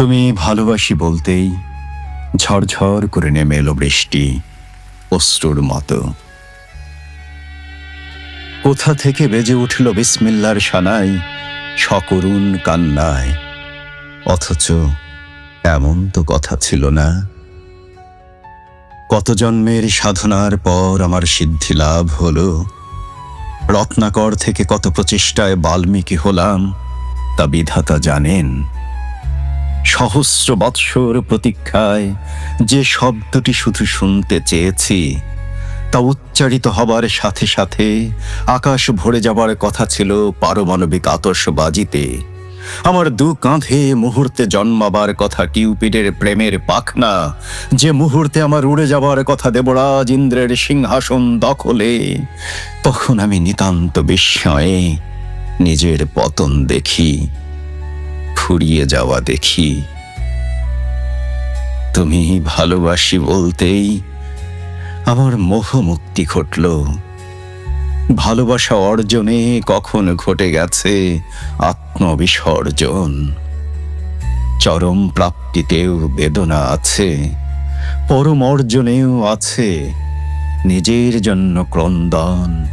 তুমি ভালোবাসি বলতেই ঝরঝর করে নেমে এলো বৃষ্টি অশ্রুর মতো। কোথা থেকে বেজে উঠল বিসমিল্লার সানাই সকরুণ কান্নায়। অথচ এমন তো কথা ছিল না। কত জন্মের সাধনার পর আমার সিদ্ধি লাভ হলো। রত্নাকর থেকে কত প্রচেষ্টায় বাল্মীকি হলাম, তা বিধাতা জানেন। সহস্র বৎসর প্রতীক্ষায় যে শব্দটি শুধু শুনতে চেয়েছি, তা উচ্চারিত হবার সাথে সাথে আকাশ ভরে যাবার কথা ছিল পারমাণবিক আতসবাজিতে আমার দু কাঁধে মুহূর্তে জন্মাবার কথা কিউপিডের প্রেমের পাখনা, যে মুহূর্তে আমার উড়ে যাবার কথা দেবরাজ ইন্দ্রের সিংহাসন দখলে, তখন আমি নিতান্ত বিস্ময়ে নিজের পতন দেখি। ফুরিয়ে যাওয়া দেখি। তুমি ভালোবাসি বলতেই আমার মোহ মুক্তি ঘটল। ভালোবাসা অর্জনে কখন ঘটে গেছে আত্মবিসর্জন। চরম প্রাপ্তিতেও বেদনা আছে, পরম অর্জনেও আছে নিজের জন্য ক্রন্দন।